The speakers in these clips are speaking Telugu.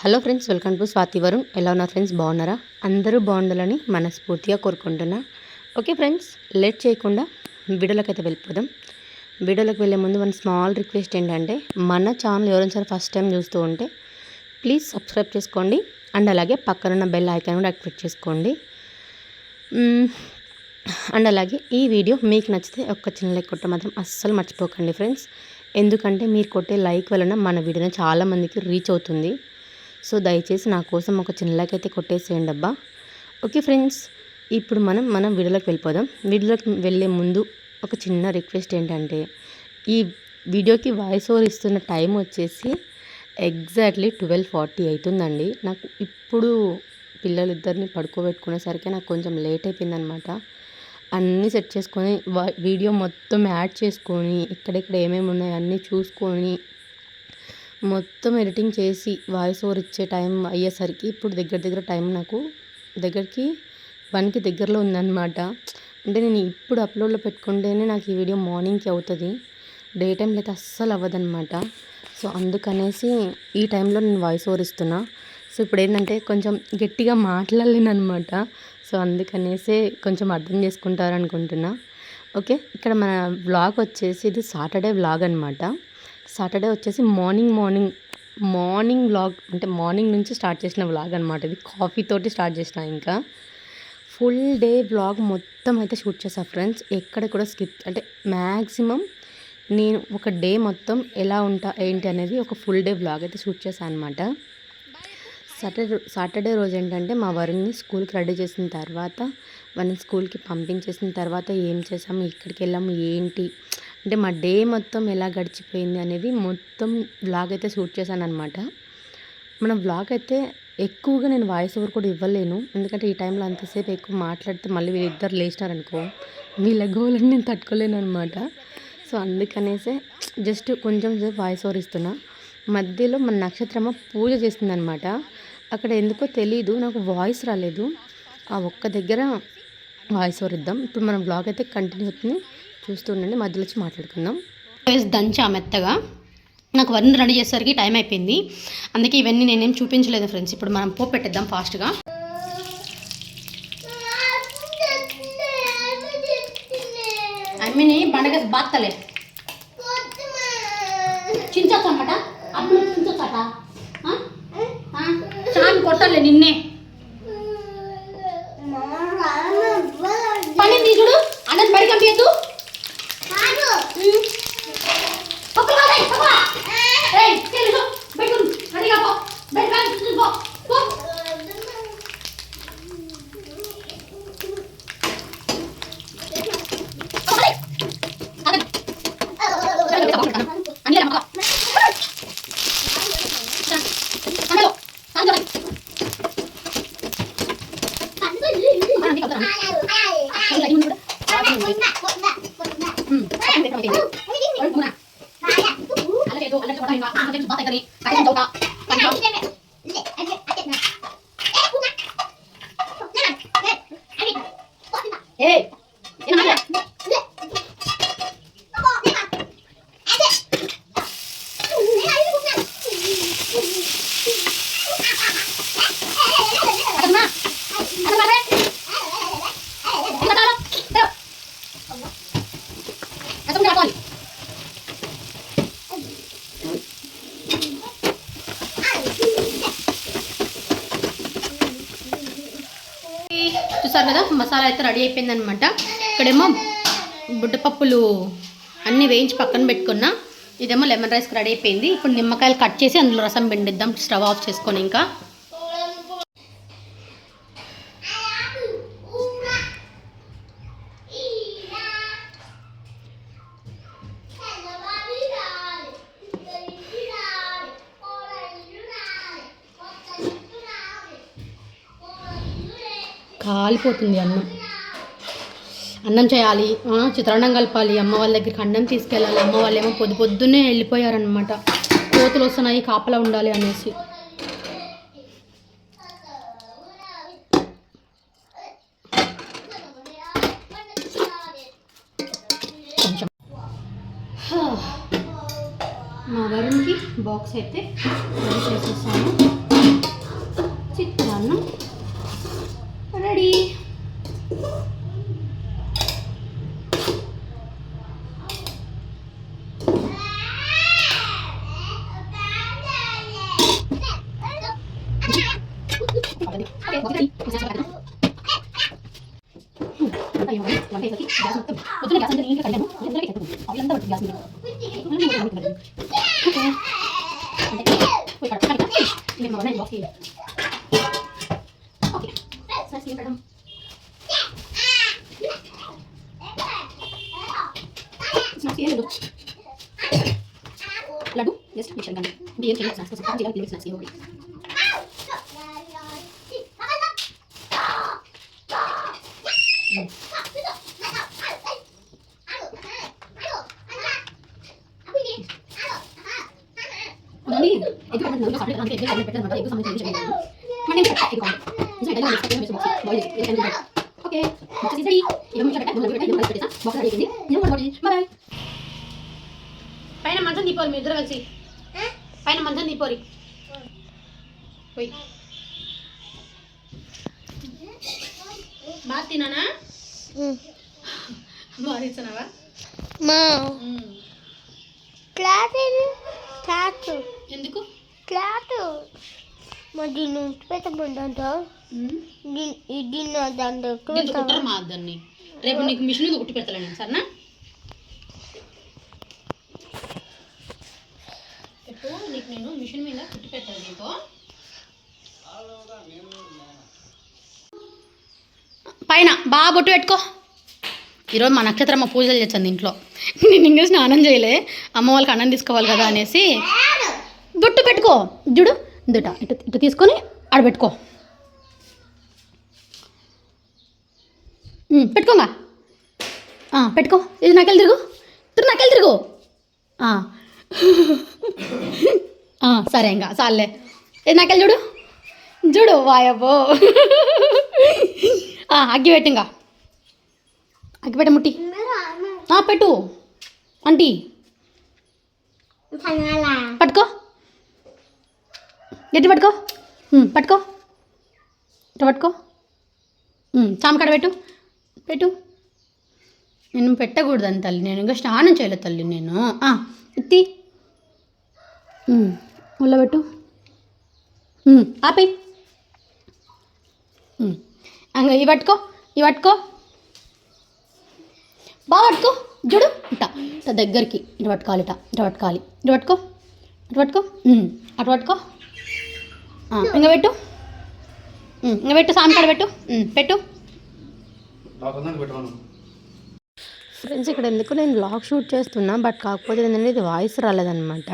Hello friends welcome to Swathi Varun. ఎలా ఉన్నా ఫ్రెండ్స్? బాగున్నారా? అందరూ బాగుండాలని మనస్ఫూర్తిగా కోరుకుంటున్నా. ఓకే ఫ్రెండ్స్ లేట్ చేయకుండా వీడియోలోకి అయితే వెళ్ళిపోదాం. వీడియోలోకి వెళ్ళే ముందు మన స్మాల్ రిక్వెస్ట్ ఏంటంటే మన ఛానల్ ఎవరైనా సరే ఫస్ట్ టైం చూస్తూ ఉంటే ప్లీజ్ సబ్స్క్రైబ్ చేసుకోండి. అండ్ అలాగే పక్కనున్న బెల్ ఐకాన్ కూడా యాక్టివేట్ చేసుకోండి. అండ్ అలాగే ఈ వీడియో మీకు నచ్చితే ఒక్క చిన్న లైక్ కొట్ట మాత్రం అస్సలు మర్చిపోకండి ఫ్రెండ్స్. ఎందుకంటే మీరు కొట్టే లైక్ వలన మన వీడియోని చాలామందికి రీచ్ అవుతుంది. సో దయచేసి నా కోసం ఒక చిన్న అయితే కొట్టేసేయండి అబ్బా. ఓకే ఫ్రెండ్స్ ఇప్పుడు మనం మనం వీడియోలోకి వెళ్ళిపోదాం. వీడియోలోకి వెళ్ళే ముందు ఒక చిన్న రిక్వెస్ట్ ఏంటంటే ఈ వీడియోకి వాయిస్ ఓవర్ ఇస్తున్న టైం వచ్చేసి ఎగ్జాక్ట్లీ ట్వెల్వ్ ఫార్టీ అవుతుందండి నాకు ఇప్పుడు పిల్లలిద్దరిని పడుకోబెట్టుకునేసరికి నాకు కొంచెం లేట్ అయిపోయిందనమాట. అన్నీ సెట్ చేసుకొని వీడియో మొత్తం యాడ్ చేసుకొని ఇక్కడెక్కడ ఏమేమి ఉన్నాయో అన్నీ చూసుకొని మొత్తం ఎడిటింగ్ చేసి వాయిస్ ఓవర్ ఇచ్చే టైం అయ్యేసరికి ఇప్పుడు దగ్గర దగ్గర టైం నాకు దగ్గరికి వన్కి దగ్గరలో ఉందన్నమాట. అంటే నేను ఇప్పుడు అప్లోడ్లో పెట్టుకుంటేనే నాకు ఈ వీడియో మార్నింగ్కి అవుతుంది. డే టైంలో అయితే అస్సలు అవ్వదన్నమాట. సో అందుకనేసి ఈ టైంలో నేను వాయిస్ ఓవర్ ఇస్తున్నా. సో ఇప్పుడు ఏంటంటే కొంచెం గట్టిగా మాట్లాడలేను అనమాట సో అందుకనేసే కొంచెం అర్థం చేసుకుంటారనుకుంటున్నా. ఓకే ఇక్కడ మన వ్లాగ్ వచ్చేసి ఇది సాటర్డే వ్లాగ్ అనమాట సాటర్డే వచ్చేసి మార్నింగ్ మార్నింగ్ మార్నింగ్ వ్లాగ్ అంటే మార్నింగ్ నుంచి స్టార్ట్ చేసిన వ్లాగ్ అనమాట ఇది. కాఫీ తోటి స్టార్ట్ చేసిన ఇంకా. ఫుల్ డే వ్లాగ్ మొత్తం అయితే షూట్ చేసా ఫ్రెండ్స్. ఎక్కడ కూడా స్కిప్ అంటే మ్యాక్సిమం నేను ఒక డే మొత్తం ఎలా ఉంటా ఏంటి అనేది ఒక ఫుల్ డే వ్లాగ్ అయితే షూట్ చేశాను అనమాట సాటర్డే సాటర్డే రోజు ఏంటంటే మా వరుణ్ని స్కూల్కి రెడీ చేసిన తర్వాత వాడిని స్కూల్కి పంపించేసిన తర్వాత ఏం చేసాము ఎక్కడికి వెళ్ళాము ఏంటి అంటే మా డే మొత్తం ఎలా గడిచిపోయింది అనేది మొత్తం వ్లాగ్ అయితే షూట్ చేశాను అనమాట మన వ్లాగ్ అయితే ఎక్కువగా నేను వాయిస్ ఓవర్ కూడా ఇవ్వలేను. ఎందుకంటే ఈ టైంలో అంతసేపు ఎక్కువ మాట్లాడితే మళ్ళీ వీళ్ళిద్దరు లేచినారనుకో వీళ్ళ గోలని నేను తట్టుకోలేను అనమాట సో అందుకనేసే జస్ట్ కొంచెం సేపు వాయిస్ ఓవర్ ఇస్తున్నా. మధ్యలో మన నక్షత్రమ్మ పూజ చేస్తుందనమాట అక్కడ ఎందుకో తెలీదు నాకు వాయిస్ రాలేదు. ఆ ఒక్క దగ్గర వాయిస్ ఓవర్ ఇద్దాం. ఇప్పుడు మనం బ్లాగ్ అయితే కంటిన్యూ అవుతుంది. చూస్తూ ఉండండి మధ్యలో వచ్చి మాట్లాడుకుందాం. దంచా మెత్తగా. నాకు వరుణ్ రెడీ చేసేసరికి టైం అయిపోయింది. అందుకే ఇవన్నీ నేనేం చూపించలేదు ఫ్రెండ్స్ ఇప్పుడు మనం పోపు పెట్టేద్దాం ఫాస్ట్గా అమ్మిని పండగ బాత్తలే. చించొచ్చు అనమాట అప్పుడు చించొచ్చట చాలు కొట్టలే నిన్నే పని చూడు అన్నది బడి పంపించద్దు పక్కన కాదు, ఏయ్, పక్కన. ఏయ్, చెల్లి, పో, బయటకు, రెడీగా పో, బయట కాదు, చూసి పో, పో. పక్కనే. అదే. అదే, పక్కన. అన్నీ ఇలా పక్కన. అందులో, అందులో. అన్నీ పక్కన. అందులో ఇవి కూడా. ఉమ్, పక్కన పెట్టు, పెట్టు. ఒరేయ్, గుమ్మన. అలా చేతు, అలా చేతు, ఇంకా, ఇంకా చేతు, బాత ఎక్కడి, కడియం చౌట, కడియం. ఏయ్, ఏం మాట్లాడ? అక్కడున్నా? అక్కడ పడవే. ఇంకా తాళం. తెరు. ఎంత ఉంటే పట్టుకోవాలి. చూసారు కదా మసాలా అయితే రెడీ అయిపోయింది అనమాట ఇక్కడేమో బుడ్డపప్పులు అన్నీ వేయించి పక్కన పెట్టుకున్నా. ఇదేమో లెమన్ రైస్ రెడీ అయిపోయింది. ఇప్పుడు నిమ్మకాయలు కట్ చేసి అందులో రసం పిండిద్దాం. స్టవ్ ఆఫ్ చేసుకొని ఇంకా. కాలిపోతుంది అన్నం. అన్నం చేయాలి చిత్రాన్నం కలపాలి అమ్మ వాళ్ళ దగ్గరికి అన్నం తీసుకెళ్ళాలి అమ్మ వాళ్ళు ఏమో పొద్దు పొద్దున్నే వెళ్ళిపోయారనమాట కోతులు వస్తున్నాయి కాపలా ఉండాలి అనేసి. కొంచెం. మా వరుణ్కి బాక్స్ అయితే రెడీ చేసేసాను ఒకటి వంట ఏమో వంట వేసరికి గ్యాస్ మొత్తం పొద్దున్న గ్యాస్ అంతా నీట్గా కడిగాను అందరికీ ఎత్తుకుంది అవిలంతా పడుతుంది గ్యాస్ మీద ఓకే అంటే పోయి కడ కడ నేను మా బాక్స్ ఓకే సార్ సీన్ మేడం స్నాక్స్ ఏం లేదు లడ్డు జస్ట్ మిషన్ కానీ ఏం చేయలేదు స్నాక్స్ కోసం చేయాలి పిల్లలకి స్నాక్స్ ఏమో ఒకటి మళ్ళీ ఎగ్ పెట్టండి ఎగ్ ఎగ్ మళ్ళీ ఎగ్ కావాలి ఓకే బాక్స్ పెట్టా ముందు పెట్టా పెట్టేసా బాక్స్ నేను కూడా బాయ్ పైన మంచం దీపోరు మీ ఇద్దరు కలిసి పైన మంచం దీపోరి పోయి బాగా తిన్నానా బాగా మా క్లాత్ ఎందుకు? క్లాత్. మరి దీన్ని ఉంచి పెట్టమంట దీన్ని దీంతో కుట్టరు మా దాన్ని. రేపు నీకు మిషన్ కుట్టి పెడతాను సరేనా? రేపు నీకు నేను మిషన్ మీద కుట్టి పెడతాను దీంతో. పైన బాగా బొట్టు పెట్టుకో. ఈరోజు మా నక్షత్రమ్మ పూజలు చేస్తుంది ఇంట్లో. నేను ఇంకా స్నానం చేయలే. అమ్మ వాళ్ళకి అన్నం తీసుకోవాలి కదా అనేసి బొట్టు పెట్టుకో. చూడు దుట ఇటు ఇటు తీసుకొని ఆడ పెట్టుకో ఉమ్, పెట్టుకోమా పెట్టుకో. ఇది నాకెళ్ళి తిరుగు. తిరుగు. నాకెళ్ళి తిరుగు సరే ఇంకా చాలే ఇది నాకెళ్ళి చూడు. చూడు వాయబ్బో ఆ, అగ్గి పెట్టు ఇంకా. అగ్గి పెట్ట ముట్టి. పెట్టు. అంటీ పట్టుకో. గట్టి పట్టుకో? పట్టుకో. ఇట్లా పట్టుకో. చామకాడ పెట్టు. పెట్టు. నేను పెట్టకూడదని తల్లి. నేను ఇంకా స్నానం చేయలేదు తల్లి నేను. ఎత్తి. ఉల్లబెట్టు ఒళ్ళో పెట్టు. ఉమ్, అంగ ఇవి పట్టుకో. ఇవి పట్టుకో. బాగా పట్టుకో. చూడు ఇట. ఇట దగ్గరికి. ఇటు పట్టుకోవాలి ఇట. ఇటు పట్టుకోవాలి. ఇటు పట్టుకో. ఇటు పట్టుకో. అటు పట్టుకో. ఇంకా పెట్టు. ఇంకా పెట్టు సామి కాడ పెట్టు. పెట్టు. ఫ్రెండ్స్ ఇక్కడ ఎందుకు నేను బ్లాగ్ షూట్ చేస్తున్నా? బట్ కాకపోతే ఏంటంటే ఇది వాయిస్ రాలేదనమాట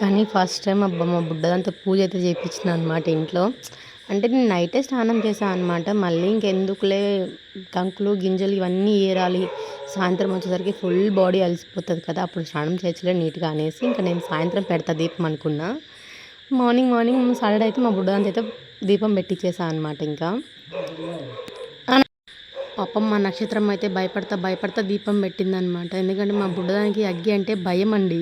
కానీ ఫస్ట్ టైం అబ్బా మా బుడ్డదంతా పూజ అయితే చేయించిన అనమాట ఇంట్లో. అంటే నేను నైటే స్నానం చేశాను అనమాట మళ్ళీ ఇంకెందుకులే కంకులు గింజలు ఇవన్నీ ఏరాలి. సాయంత్రం వచ్చేసరికి ఫుల్ బాడీ అలసిపోతుంది కదా. అప్పుడు స్నానం చేయొచ్చులే నీట్గా అనేసి ఇంకా నేను సాయంత్రం పెడతా దీపం అనుకున్నా. మార్నింగ్ మార్నింగ్ సాటర్డే అయితే మా బుడ్డదంతా అయితే దీపం పెట్టించేసా అనమాట ఇంకా. పాపం మా నక్షత్రం అయితే భయపడతా భయపడతా దీపం పెట్టిందనమాట ఎందుకంటే మా బుడ్డదానికి అగ్గి అంటే భయం అండి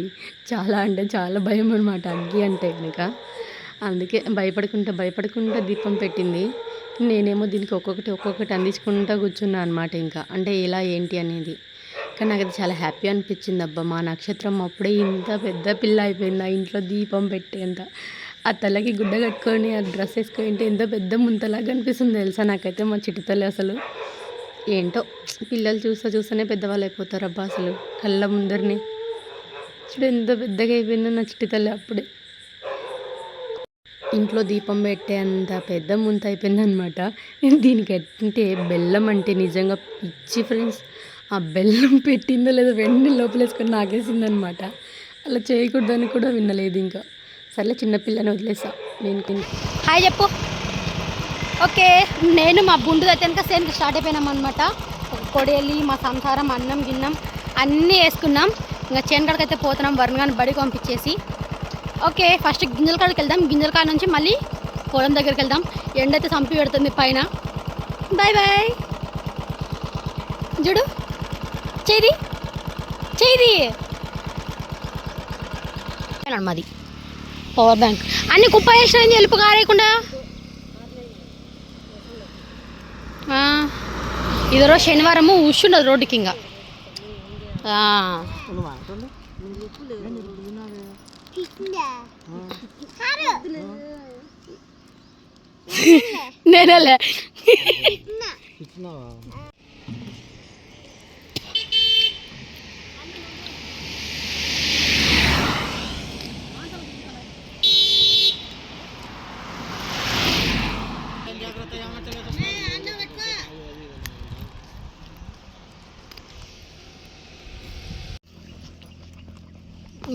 చాలా అంటే చాలా భయం అనమాట అగ్గి అంటే కనుక అందుకే భయపడుకుంటా భయపడుకుంటా దీపం పెట్టింది. నేనేమో దీనికి ఒక్కొక్కటి ఒక్కొక్కటి అందించుకుంటా కూర్చున్నా అనమాట ఇంకా. అంటే ఎలా ఏంటి అనేది. కానీ నాకు అది చాలా హ్యాపీ అనిపించింది. అబ్బా మా నక్షత్రం అప్పుడే ఇంత పెద్ద పిల్ల అయిపోయింది. ఆ ఇంట్లో దీపం పెట్టేంత ఆ తలకి గుడ్డ కట్టుకొని ఆ డ్రెస్ వేసుకొని ఉంటే ఎంత పెద్ద ముంతలాగా అనిపిస్తుంది తెలుసా నాకైతే మా చిటితల్లి అసలు. ఏంటో పిల్లలు చూస్తా చూస్తేనే పెద్దవాళ్ళు అయిపోతారు అబ్బా అసలు. కళ్ళ ముందరిని. చూడు ఎంత పెద్దగా అయిపోయిందో నా చిట్టుతల్లి అప్పుడే. ఇంట్లో దీపం పెట్టే అంత పెద్ద ముంత అయిపోయింది అనమాట దీనికి అంటే బెల్లం అంటే నిజంగా పిచ్చి ఫ్రెండ్స్ ఆ బెల్లం పెట్టిందో లేదో వెంటనే లోపలేసుకొని నాకేసింది అనమాట అలా చేయకూడదని కూడా వినలేదు ఇంకా. సర్లే చిన్నపిల్లని వదిలేసా. నేను హాయ్ చెప్పు. ఓకే నేను మా బుండు అయితే కనుక సేమ్ స్టార్ట్ అయిపోయినామన్నమాట కొడేలి మా సంసారం అన్నం గిన్నం అన్నీ వేసుకున్నాం. ఇంకా చేను అయితే పోతున్నాం వరుణ్ గారిని బడికి పంపించేసి. ఓకే ఫస్ట్ గింజల కాడికి వెళ్దాం. గింజల కాడ నుంచి మళ్ళీ పొలం దగ్గరికి వెళ్దాం. ఎండ అయితే చంపి పెడుతుంది పైన. బాయ్ బాయ్ చూడు చేది చేది మాది పవర్ బ్యాంక్ అన్ని కుప్ప వేసిన ఎలుపు కారేయకుండా? రోజు శనివారము ఉషుండదు రోడ్డుకి ఇంకా. ఆ. నేనేలే.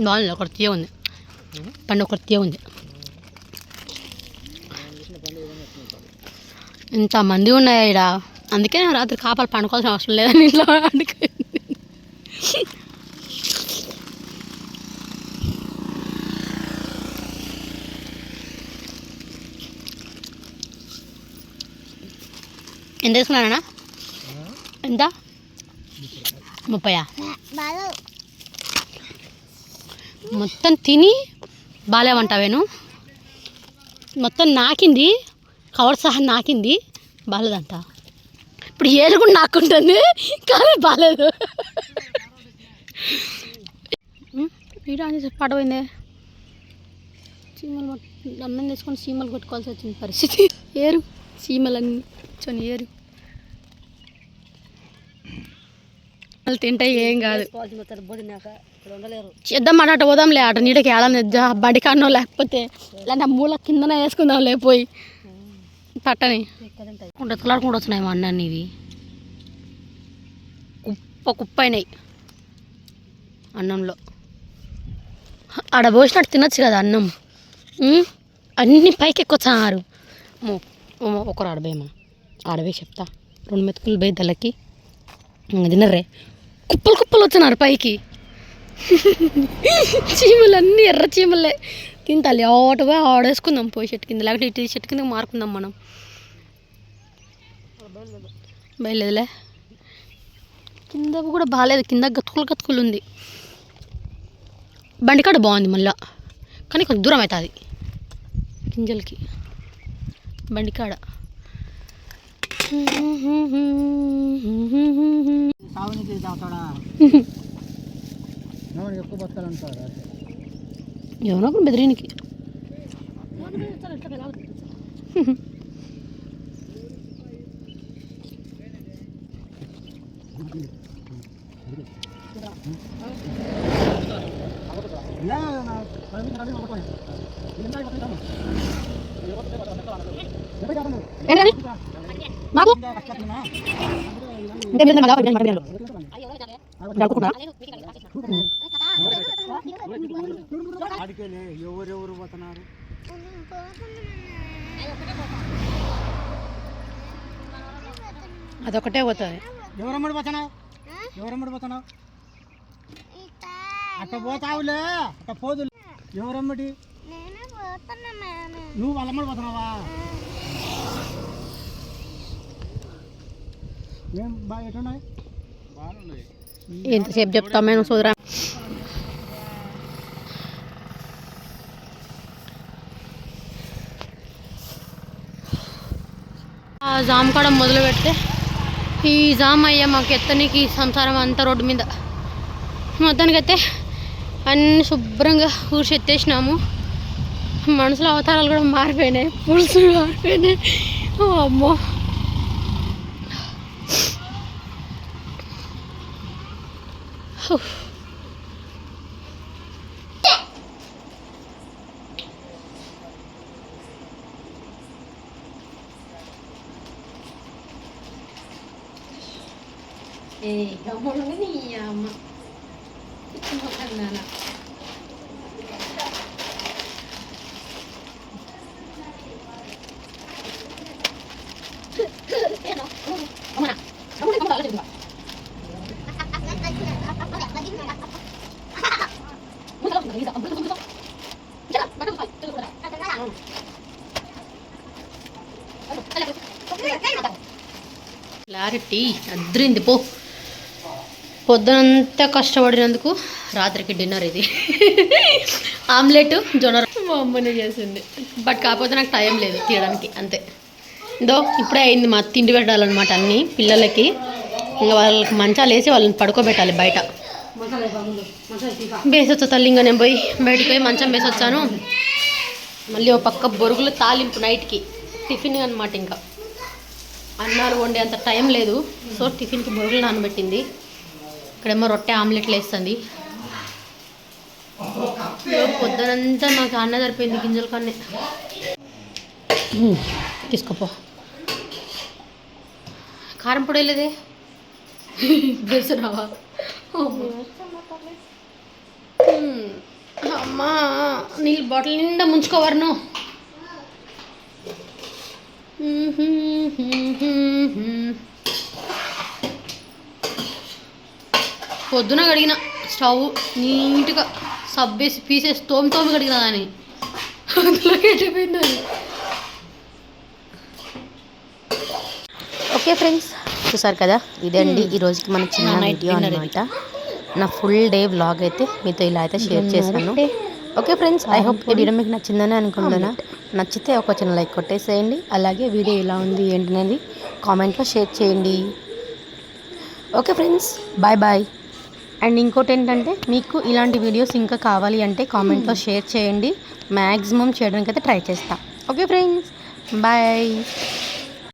బాగుంది ఒకటి తీయ ఉంది పండు ఒకటి తీయ ఉంది ఇంత మంది ఉన్నాయా ఇక్కడ అందుకే నేను రాత్రి కాపాలు పండుకోవాల్సిన అవసరం లేదని ఇంట్లో అందుకే ఎంత తీసుకున్నానా ఎంత ముప్పయా మొత్తం తిని బాగాలేమంటావేను మొత్తం నాకింది కవర్ సహా నాకింది బాగాలేదంట ఇప్పుడు ఏది కూడా నాకుంటుంది కానీ బాగాలేదు వీడియో అని చెప్పి పడపోయిందే. చీమలు అన్నం తీసుకొని చీమలు కొట్టుకోవాల్సి వచ్చింది పరిస్థితి. ఏరు చీమలన్నీ కూర్చొని ఏరు. వాళ్ళు తింటే ఏం కాదు. చేద్దాం అటు పోదాంలే అటు నీడకి ఏడనిద్దా బడి కాడనో లేకపోతే ఇలాంటి ఆ మూల కిందన వేసుకుందాం లేపోయి పట్టని. ఎత్తులాడుకుంటూ వచ్చినాయి మా అన్నాన్ని ఇవి. కుప్ప కుప్ప అయినాయి అన్నంలో. ఆడ పోసినట్టు తినొచ్చు కదా అన్నం? అన్ని పైకి ఎక్కువచ్చారు ఒకరు ఆడబోయమ్మా ఆడబోయి చెప్తా. రెండు మెతుకులు పోయి దళ్ళకి తినర్రే. కుప్పలు కుప్పలు వచ్చినారు పైకి. చీమలు అన్నీ ఎర్ర చీమలే. తింటాలి ఆట పోయి ఆడేసుకుందాం పోయి చెట్టు కింద లేకపోతే ఇటు చెట్టు కింద మారుకుందాం మనం. బయలుదేలే కింద కూడా బాగాలేదు కింద గతుకులు గతుకులు ఉంది. బండికాడ బాగుంది మళ్ళా. కానీ కొంచెం దూరం అవుతుంది. గింజలకి. బండికాడ సాగునికి తాగుతాడా ఎవరికి ఎక్కువ బతకాలంటారా ఎవరో ఒకరు బెదిరీనికి ఏంటని మాకు ఇంకేం లేదు మళ్ళా బిర్యానీ మటన్ అడికేలే ఎవరెవరు పోతున్నారు అదొకటే పోతుంది ఎవరమ్మడి పోతున్నావు? ఎవరమ్మడి పోతున్నావు అట్ట పోతావులే అట్ట పోదు ఎవరమ్మడి? నువ్వు వాళ్ళమ్మడి పోతున్నావా? ఏం బాగా ఎట్టున్నాయి ఎంతసేపు చెప్తాం మేము సోదరా? జామ్ కూడా మొదలు పెడితే ఈ జామ్ అయ్యా మాకు ఎత్తనికి సంసారం అంతా రోడ్డు మీద. మొత్తానికైతే అన్ని శుభ్రంగా ఊడ్చి ఎత్తేసినాము. మనసులో అవతారాలు కూడా మారిపోయినాయి. పులుసు మారిపోయినాయి. అమ్మో. Oof. గమ్ముడు నీ అమ్మ కన్నానా క్లారిటీ అద్రింది పో పొద్దునంతా కష్టపడినందుకు రాత్రికి డిన్నర్ ఇది. ఆమ్లెట్ జొన్న మా అమ్మనే చేసింది. బట్ కాకపోతే నాకు టైం లేదు తీయడానికి అంతే. ఇదో ఇప్పుడే అయింది మా తిండి పెట్టాలన్నమాట అన్ని పిల్లలకి. ఇంకా వాళ్ళకి మంచాలు వేసి వాళ్ళని పడుకోబెట్టాలి బయట. వేసొచ్చా తల్లి ఇంకా నేను పోయి బయటికి పోయి మంచం వేసొచ్చాను. మళ్ళీ ఒక పక్క బొరుగులు తాలింపు నైట్కి. టిఫిన్ అనమాట ఇంకా. అన్నాలు వండే అంత టైం లేదు. సో టిఫిన్కి బొరుగులు నానబెట్టింది. ఇక్కడేమో రొట్టె ఆమ్లెట్లు వేస్తుంది పొద్దునంతా నాకు అన్న సరిపోయింది గింజల కన్నే. తీసుకోపో. కారం పొడి లేదే అమ్మా. నీళ్ళు బాటిల్ నిండా ముంచుకోవరును పొద్దున కడిగిన స్టవ్ నీట్గా సబ్బేసి పీసేసి తోమి తోమి కడిగిన దాన్ని. అందులోకి అది. ఓకే ఫ్రెండ్స్ చూసారు కదా? ఇదండి ఈ రోజుకి మన చిన్న వీడియో అనమాట నా ఫుల్ డే వ్లాగ్ అయితే మీతో ఇలా అయితే షేర్ చేశాను. ఓకే. ఫ్రెండ్స్ ఐ హోప్ ఈ వీడియో మీకు నచ్చిందని అనుకుంటున్నా. నచ్చితే ఒక చిన్న లైక్ కొట్టేసేయండి. అలాగే వీడియో ఎలా ఉంది ఏంటనేది కామెంట్లో షేర్ చేయండి. Okay friends bye bye. And ఇంకోటి ఏంటంటే మీకు ఇలాంటి వీడియోస్ ఇంకా కావాలి అంటే కామెంట్లో షేర్ చేయండి. మ్యాక్సిమం చేయడానికి అయితే ట్రై చేస్తా. Okay friends bye.